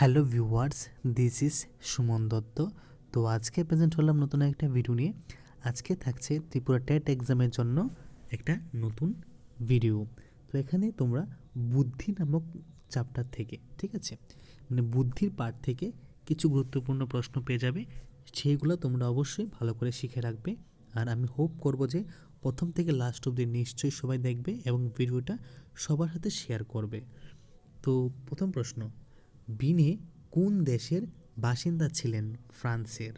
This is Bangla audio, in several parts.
Hello viewers, this is Suman Dutta. তো আজকে প্রেজেন্ট হলাম নতুন একটা ভিডিও নিয়ে। আজকে থাকছে ত্রিপুরা টেট এক্সামের জন্য একটা নতুন ভিডিও। তো এখানে তোমরা বুদ্ধি নামক চ্যাপ্টার থেকে, ঠিক আছে? মানে বুদ্ধির পার্ট থেকে কিছু গুরুত্বপূর্ণ প্রশ্ন পেয়ে যাবে। সেইগুলো তোমরা অবশ্যই ভালো করে শিখে রাখবে। আর আমি হোপ করব যে প্রথম থেকে লাস্ট অবধি নিশ্চয়ই সবাই দেখবে এবং ভিডিওটা সবার সাথে শেয়ার করবে। তো প্রথম প্রশ্ন বিনে কোন দেশের বাসিন্দা ছিলেন ফ্রান্সের?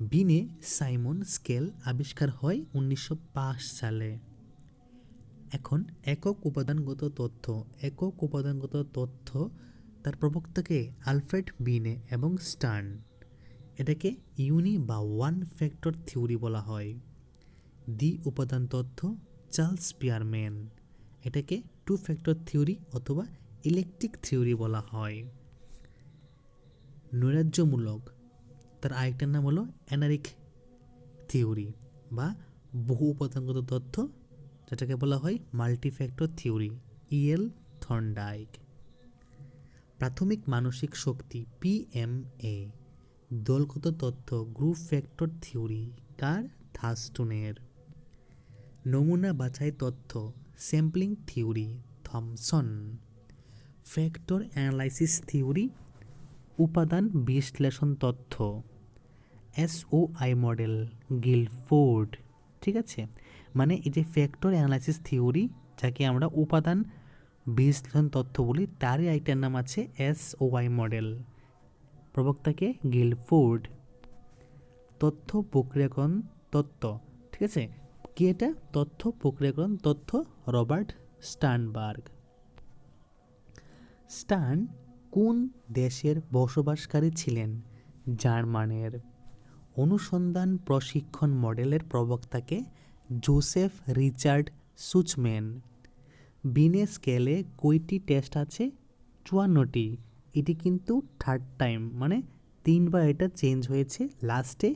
বিনে সাইমন স্কেল আবিষ্কার হয় উনিশশো পাঁচ সালে। এখন একক উপাদানগত তথ্য, একক উপাদানগত তথ্য, তার প্রবক্তাকে আলফ্রেড বিনে এবং স্টার্ন। এটাকে ইউনি বা ওয়ান ফ্যাক্টর থিওরি বলা হয়। দ্বি উপাদান তথ্য, চার্লস পিয়ারম্যান। এটাকে টু ফ্যাক্টর থিওরি অথবা ইলেকট্রিক থিওরি বলা হয়। নৈরাজ্যমূলক, তার আরেকটার নাম হলো অ্যানারিক থিওরি বা বহু উপাদানগত তথ্য, যেটাকে বলা হয় মাল্টিফ্যাক্টর থিওরি ইএল থর্নডাইক প্রাথমিক মানসিক শক্তি পিএমএ দলগত তথ্য গ্রুপ ফ্যাক্টর থিওরি কার? থাস্টুনের নমুনা বাছাই তথ্য sampling theory Thomson. Factor analysis theory উপাদান বিশ্লেষণ তথ্য এসওআই মডেল গিলফোর্ড ঠিক আছে? মানে এই যে ফ্যাক্টর অ্যানালাইসিস থিওরি যাকে আমরা উপাদান বিশ্লেষণ তথ্য বলি, তারই আইটার নাম আছে এসওআই মডেল প্রবক্তাকে গিলফোর্ড তথ্য প্রক্রিয়াকরণ তত্ত্ব, ঠিক আছে? কি এটা? তথ্য প্রক্রিয়াকরণ তথ্য রবার্ট স্টানবার্গ। স্টার্ন কোন দেশের বসবাসকারী ছিলেন? জার্মানের অনুসন্ধান প্রশিক্ষণ মডেলের প্রবক্তাকে জোসেফ রিচার্ড সুচম্যান। বিনে স্কেলে কয়টি টেস্ট আছে? চুয়ান্নটি। এটি কিন্তু থার্ড টাইম মানে তিনবার এটা চেঞ্জ হয়েছে লাস্টে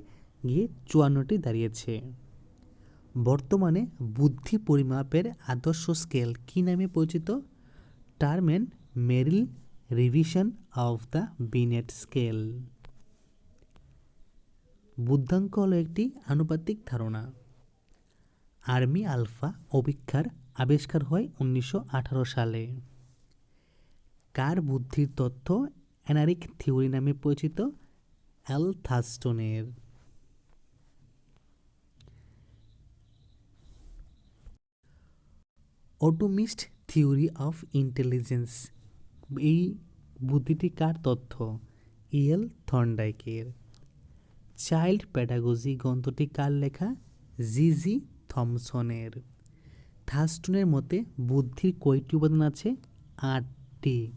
গিয়ে চুয়ান্নটি দাঁড়িয়েছে। বর্তমানে বুদ্ধি পরিমাপের আদর্শ স্কেল কী নামে পরিচিত? Terman Merrill revision of the Binet scale. বুদ্ধাঙ্ক হলো একটি আনুপাতিক ধারণা। আর্মি আলফা অভিক্ষার আবিষ্কার হয় উনিশশো আঠারো সালে। কার বুদ্ধির তথ্য অ্যানারিক থিওরি নামে পরিচিত? অ্যাল থাস্টনের। Atomist theory of intelligence. এই বুদ্ধিটি কার তথ্য? ইএল থর্নডাইকের। চাইল্ড প্যাডাগজি গ্রন্থটি কার লেখা? জিজি থমসনের। থাস্টনের মতে বুদ্ধির কয়টি উপাদান আছে? আটটি।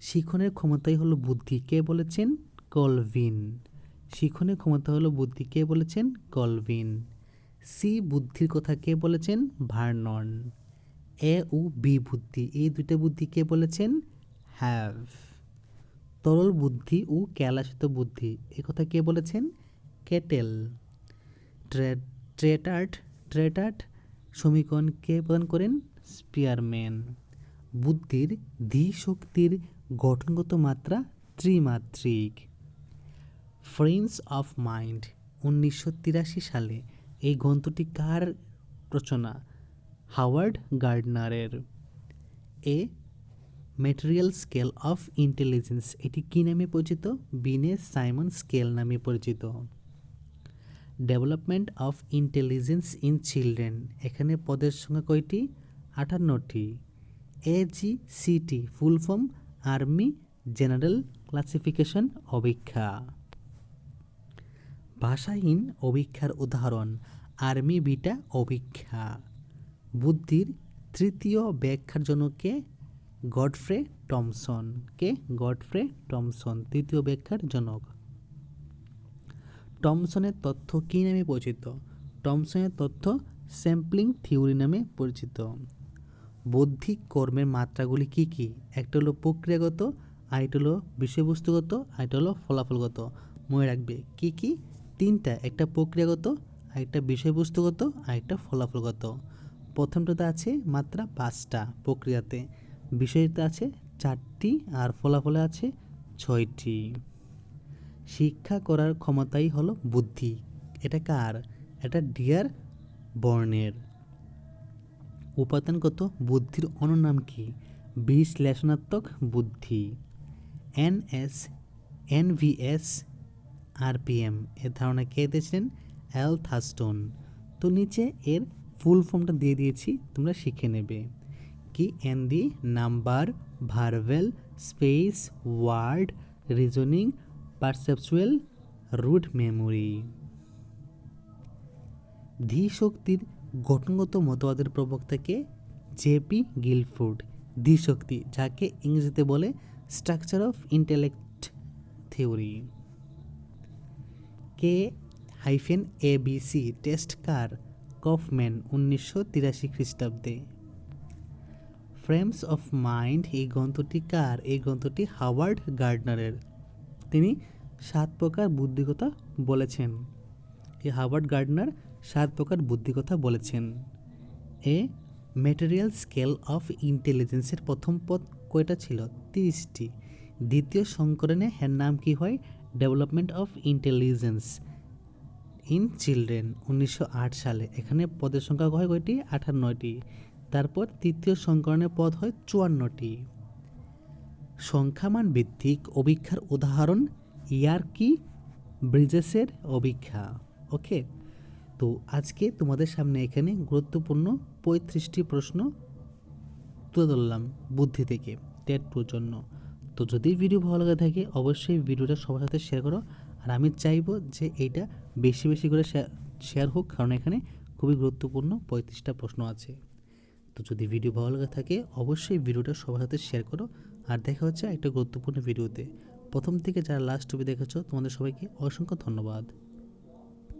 শিখনের ক্ষমতাই হলো বুদ্ধি। কে বলেছেন? কলভিন। শিখনের ক্ষমতা হলো বুদ্ধি। কে বলেছেন? কলভিন। সি বুদ্ধির কথা কে বলেছেন? ভার্নন। এ ও বি বুদ্ধি। এই দুইটা বুদ্ধি কে বলেছেন? হ্যাভ তরল বুদ্ধি ও ক্যালাসিত বুদ্ধি কথা কে বলেছেন? কেটেল। ট্রেটার্ট ট্রেটার্ট সমীকরণ কে প্রদান করেন? স্পিয়ারম্যান। বুদ্ধির ধী শক্তির গঠনগত মাত্রা ত্রিমাত্রিক। ফ্রেন্ডস অফ মাইন্ড, উনিশশো তিরাশি সালে এই গ্রন্থটি কার রচনা? Howard গার্ডনারের। A material scale of intelligence এটি কী নামে পরিচিত? বিনে সাইমন স্কেল নামে পরিচিত। Development of intelligence in children এখানে পদের সংখ্যা কয়টি? আটান্নটি। AGCT full form army general classification অভিক্ষা ভাষাহীন অভিক্ষার উদাহরণ আর্মি বিটা অভিক্ষা বুদ্ধির তৃতীয় ব্যাখ্যার জন্য কে গডফ্রে টমসন কে গডফ্রে টমসন তৃতীয় ব্যাখ্যার জনক। টমসনের তথ্য কী নামে পরিচিত? টমসনের তথ্য স্যাম্পলিং থিওরি নামে পরিচিত। বৌদ্ধিক কর্মের মাত্রাগুলি কি কি? একটা হলো প্রক্রিয়াগত, আরেকটা হলো বিষয়বস্তুগত, আরেকটা হলো ফলাফলগত। মনে রাখবে, কি কি? তিনটা, একটা প্রক্রিয়াগত, আরেকটা বিষয়বস্তুগত, আরেকটা ফলাফলগত। প্রথমটাতে আছে মাত্রা পাঁচটা প্রক্রিয়াতে। বিষয়তে আছে চারটি আর ফলাফলে আছে ছয়টি। শিক্ষা করার ক্ষমতাই হলো বুদ্ধি। এটা কার? এটা ডিয়ার বর্ণের উপাদান কত বুদ্ধির অনুনাম কি? বিশ্লেষণাত্মক বুদ্ধি। N S NS, NVS, RPM. এর ধারণা কে দিয়েছিলেন? অ্যাল থাস্টন তো নিচে এর ফুল ফর্মটা দিয়ে দিয়েছি, তোমরা শিখে নেবে। কি? এন দি number ভার্ভেল space word reasoning perceptual rote memory ধী শক্তির গঠনগত মতবাদের প্রবক্তাকে জেপি গিলফোর্ড। ধী শক্তি যাকে ইংরেজিতে বলে স্ট্রাকচার অফ ইন্টেলেক্ট থিওরি কে হাইফেন এবিসি টেস্ট কার কফম্যান উনিশশো তিরাশি খ্রিস্টাব্দে। ফ্রেমস অফ মাইন্ড এই গ্রন্থটি কার? এই গ্রন্থটি হাওয়ার্ড গার্ডনারের। তিনি সাত প্রকার বুদ্ধিকতা বলেছেন। এই হাওয়ার্ড গার্ডনার সাত প্রকার বুদ্ধিকতা বলেছেন। এ ম্যাটেরিয়াল স্কেল অফ ইন্টেলিজেন্সের প্রথম পদ কয়টা ছিল? তিরিশটি। দ্বিতীয় সংকরণে এর নাম কি হয়? Development of intelligence in children উনিশশো আট সালে। এখানে পদের সংখ্যা হয় কয়টি? আঠান্নটি তারপর তৃতীয় সংকরণের পদ হয় চুয়ান্নটি। সংখ্যামান ভিত্তিক অভিক্ষার উদাহরণ ইয়ার্কি ব্রিজেসের অভিক্ষা। ওকে? তো আজকে তোমাদের সামনে এখানে গুরুত্বপূর্ণ পঁয়ত্রিশটি প্রশ্ন তুলে ধরলাম বুদ্ধি থেকে টেট টুর জন্য। তো যদি ভিডিও ভালো লাগে থাকে, অবশ্যই ভিডিওটা সবার সাথে শেয়ার করো। আর আমি চাইব যে এইটা বেশি বেশি করে শেয়ার হোক, কারণ এখানে খুবই গুরুত্বপূর্ণ পঁয়ত্রিশটা প্রশ্ন আছে। তো যদি ভিডিও ভালো লাগে থাকে, অবশ্যই ভিডিওটা সবার সাথে শেয়ার করো। আর দেখা হচ্ছে একটা গুরুত্বপূর্ণ ভিডিওতে। প্রথম থেকে যারা লাস্ট ছবি দেখেছ, তোমাদের সবাইকে অসংখ্য ধন্যবাদ।